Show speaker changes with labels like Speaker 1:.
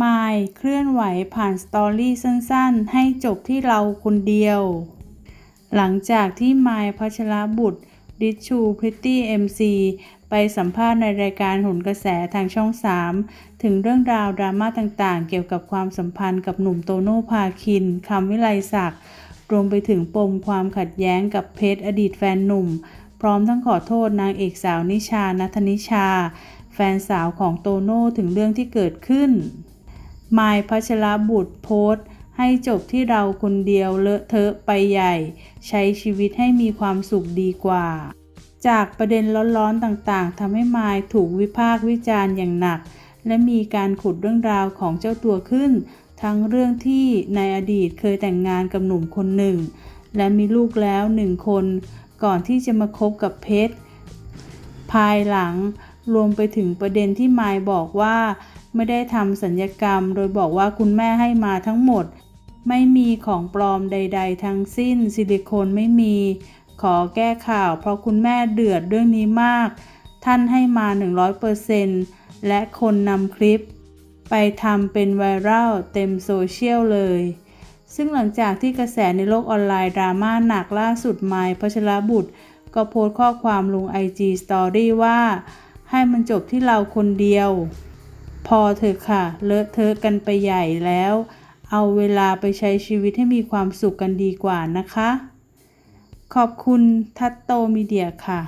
Speaker 1: มายเคลื่อนไหวผ่านสตอรี่สั้นๆ ให้จบที่เราคนเดียว หลังจากที่มายพัชรบุตรดิชชูพริตตี้เอ็มซีไปสัมภาษณ์ในรายการหนกระแสทางช่อง 3 ถึงเรื่องราวดราม่าต่างๆ เกี่ยวกับความสัมพันธ์กับหนุ่มโตโน่พาคินคำวิไลศักดิ์รวมไปถึงปมความขัดแย้งกับเพชรอดีตแฟนหนุ่ม พร้อมทั้งขอโทษนางเอกสาวนิชานัทนิชา แฟนสาวของโตโน่ถึงเรื่องที่เกิดขึ้น มายพัชรบุตรโพสต์ให้จบที่เราคนเดียวเลอะเทอะไปใหญ่ ใช้ชีวิตให้มีความสุขดีกว่า จากประเด็นร้อนๆต่างๆทำให้มายถูกวิพากษ์วิจารณ์อย่างหนัก และมีการขุดเรื่องราวของเจ้าตัวขึ้น ทั้งเรื่องที่ในอดีตเคยแต่งงานกับหนุ่มคนหนึ่ง และมีลูกแล้วหนึ่งคน ก่อนที่จะมาคบกับเพชรภายหลัง รวมไปถึงประเด็นที่มายบอกว่า ไม่ได้ทำสัญญกรรม โดยบอกว่าคุณแม่ให้มาทั้งหมด ไม่มีของปลอมใด ๆ ทั้งสิ้น ซิลิโคนไม่มี ขอแก้ข่าว เพราะคุณแม่เดือดเรื่องนี้มาก ท่านให้มา 100%และคนนำคลิป ไปทำเป็นไวรัลเต็มโซเชียลเลยซึ่งหลังจากที่กระแสในโลกออนไลน์ดราม่าหนักล่าสุดไมค์พัชรบุตร ก็โพสต์ข้อความลง IG Story ว่า ให้มันจบที่เราคนเดียว พอเถอะค่ะ เลอะเทอะกันไปใหญ่แล้ว เอาเวลาไปใช้ชีวิตให้มีความสุขกันดีกว่านะคะ ขอบคุณทัตโตมีเดียค่ะ